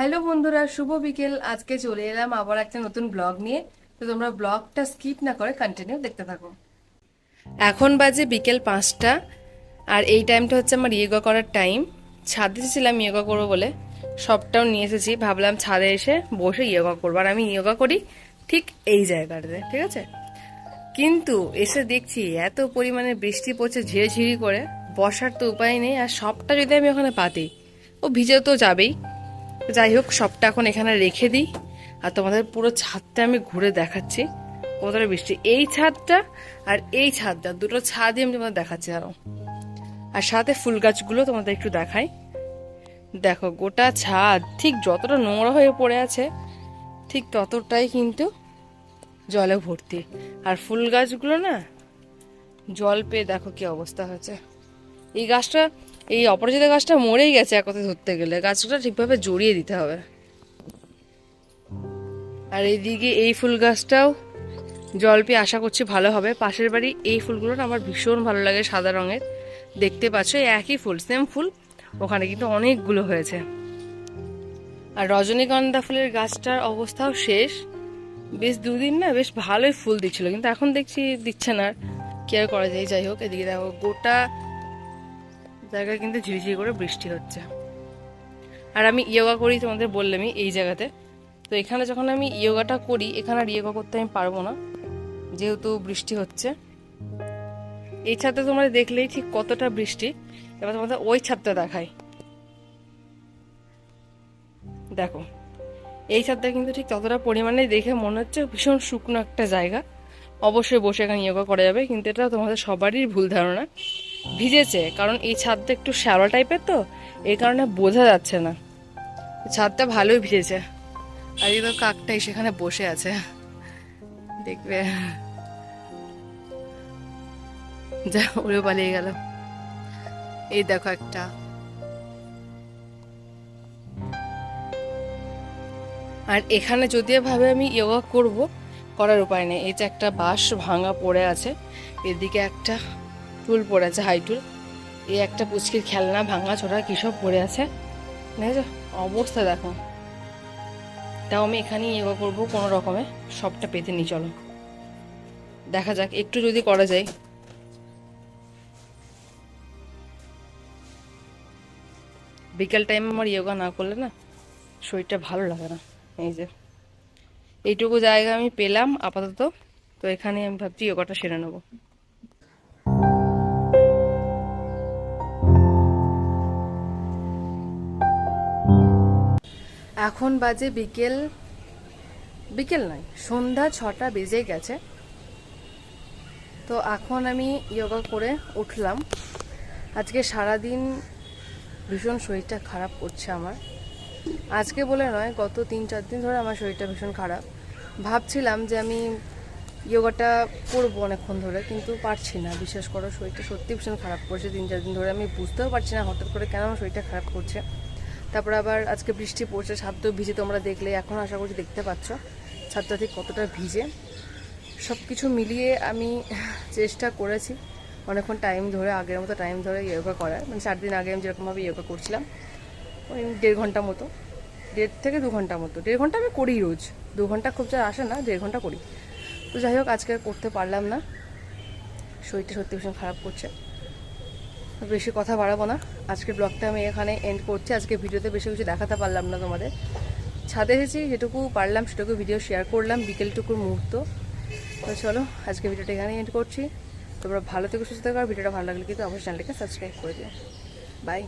Hello বন্ধুরা, শুভ বিকেল। আজকে চলে এলাম আবার একটা নতুন ব্লগ নিয়ে। তো তোমরা ব্লগটা স্কিপ না করে কন্টিনিউ দেখতে থাকো। এখন বাজে বিকেল পাঁচটা, আর এই টাইমটা হচ্ছে আমার ইয়োগা করার টাইম ছাদে ছিলাম ইয়োগা করব বলে। সবটাও নিয়ে এসেছি। ভাবলাম ছাদে এসে বসে ইয়োগা করব। আর আমি ইয়োগা করি ঠিক এই জায়গাটাতে, ঠিক আছে? কিন্তু এসে দেখছি এত পরিমাণে বৃষ্টি পড়ছে ঝিরিঝিরি করে। বসার তো উপায় নেই, আর সবটা যদি আমি ওখানে পাতি, ও ভিজে তো যাবেই। যাই হোক, সবটা এখন এখানে রেখে দিই। আর তোমাদের পুরো ছাদটা আমি ঘুরে দেখাচ্ছি। কতটা বৃষ্টি। এই ছাদটা আর এই ছাদটা, দুটো ছাদই আমি তোমাদের দেখাচ্ছি আরও আর সাথে ফুল গাছগুলো তোমাদের একটু দেখাই। দেখো, গোটা ছাদ, ঠিক যতটা নোংরা হয়ে পড়ে আছে, ঠিক ততটাই কিন্তু জলে ভর্তি। আর ফুল গাছগুলো না, জল পেয়ে দেখো কি অবস্থা হয়েছে। এই গাছটা এই অপরাজিতা গাছটা মরেই গেছে এক কথা ধরতে গেলে। গাছটা ঠিকভাবে জড়িয়ে দিতে হবে। আর এইদিকে এই ফুল গাছটাও জল পেয়ে আশা করছি ভালো হবে। পাশের বাড়ি এই ফুলগুলো না আমার ভীষণ ভালো লাগে সাদা রঙের। দেখতে পাচ্ছ একই ফুল সেম ফুল। ওখানে কিন্তু অনেকগুলো হয়েছে। আর রজনীগন্ধা ফুলের গাছটার অবস্থাও শেষ। বেশ দুদিন না বেশ ভালোই ফুল দিচ্ছিল, কিন্তু এখন দেখছি দিচ্ছে না আর। কি আর করা যায়, যাই হোক, এদিকে দেখো, গোটা জায়গায় কিন্তু ঝিরিঝিরি করে বৃষ্টি হচ্ছে। আর আমি ইয়োগা করি, তোমাদের বললামই এই জায়গাতে। তো এখানে যখন আমি ইয়োগাটা করি, এখানে আর ইয়োগা করতে আমি পারব না, যেহেতু বৃষ্টি হচ্ছে। এই ছাদটা তোমরা দেখলেই ঠিক কতটা বৃষ্টি। এবার তোমাদের ওই ছাদটা দেখাই। দেখো, এই ছাদটা কিন্তু ঠিক ততটা পরিমাণে দেখে মনে হচ্ছে ভীষণ শুকনো একটা জায়গা। অবশ্যই বসে এখানে ইয়োগা করা যাবে, কিন্তু এটা তোমাদের সবারই ভুল ধারণা। ভিজেছে, কারণ এই ছাদটা একটু শ্যাওলা টাইপের তো, এই কারণে বোঝা যাচ্ছে না। ছাদটা ভালোই ভিজেছে। আর এই তো কাকটাই সেখানে বসে আছে। দেখবে। যা উড়ে পালিয়ে গেল। এই দেখো একটা। আর এখানে যদিও ভাবে আমি ইয়োগা করব, করার উপায় নেই। এই যে একটা বাঁশ ভাঙা পড়ে আছে, এদিকে একটা টুল পড়ে আছে হাই টুল এই একটা পুচকির খেলনা ভাঙা ছোটা কী সব পড়ে আছে। দেখেছ? অবস্থা দেখো। তাও আমি এখানেই ইয়োগা করব কোনো রকমে। সবটা পেতে নিই চলো। দেখা যাক, একটু যদি করা যায়। বিকেল টাইমে আমার ইয়োগা না করলে না, শরীরটা ভালো লাগে না। এই যে, এইটুকু জায়গা আমি পেলাম, আপাতত। তো এখানে আমি ভাবছি ইয়োগাটা সেরে নেব। এখন বাজে বিকেল বিকেল নয়, সন্ধ্যা ছটা বেজে গেছে। তো এখন আমি ইয়োগা করে উঠলাম। আজকে সারাদিন ভীষণ শরীরটা খারাপ করছে আমার। আজকে বলে নয়, গত তিন চার দিন ধরে আমার শরীরটা ভীষণ খারাপ। ভাবছিলাম যে আমি ইয়োগাটা করব অনেকক্ষণ ধরে, কিন্তু পারছি না। বিশ্বাস করো, শরীরটা সত্যি ভীষণ খারাপ করছে। তিন চার দিন ধরে আমি বুঝতেও পারছি না হঠাৎ করে কেন আমার শরীরটা খারাপ করছে। তারপর আবার আজকে বৃষ্টি পড়ছে ছাদটাও ভিজে তোমরা দেখলে, এখন আশা করছি দেখতে পাচ্ছ। ছাদটা ঠিক কতটা ভিজে। সব কিছু মিলিয়ে আমি চেষ্টা করেছি অনেকক্ষণ টাইম ধরে, আগের মতো টাইম ধরে ইয়োগা করার। মানে চার দিন আগে আমি যেরকমভাবে ইয়োগা করছিলাম, ওই দেড় ঘণ্টা মতো। দেড় থেকে দু ঘণ্টা মতো। দেড় ঘণ্টা আমি করি রোজ। দু ঘণ্টা খুব যা আসে না, দেড় ঘণ্টা করি। তো যাই হোক, আজকে করতে পারলাম না। শরীরটা সত্যি ভীষণ খারাপ করছে। বেশি কথা বাড়াবো না। আজকের ব্লগটা আমি এখানে এন্ড করছি। আজকে ভিডিওতে বেশি কিছু দেখাতে পারলাম না তোমাদের। ছাদে এসেছি, যেটুকু পারলাম সেটুকু ভিডিও শেয়ার করলাম, বিকেলটুকুর মুহূর্ত। তো চলো, আজকে ভিডিওটা এখানে এন্ড করছি। তোমরা ভালো থেকে, সুস্থ থাকো ভিডিওটা ভালো লাগলে কিন্তু অবশ্যই চ্যানেলটাকে সাবস্ক্রাইব করে দিও। বাই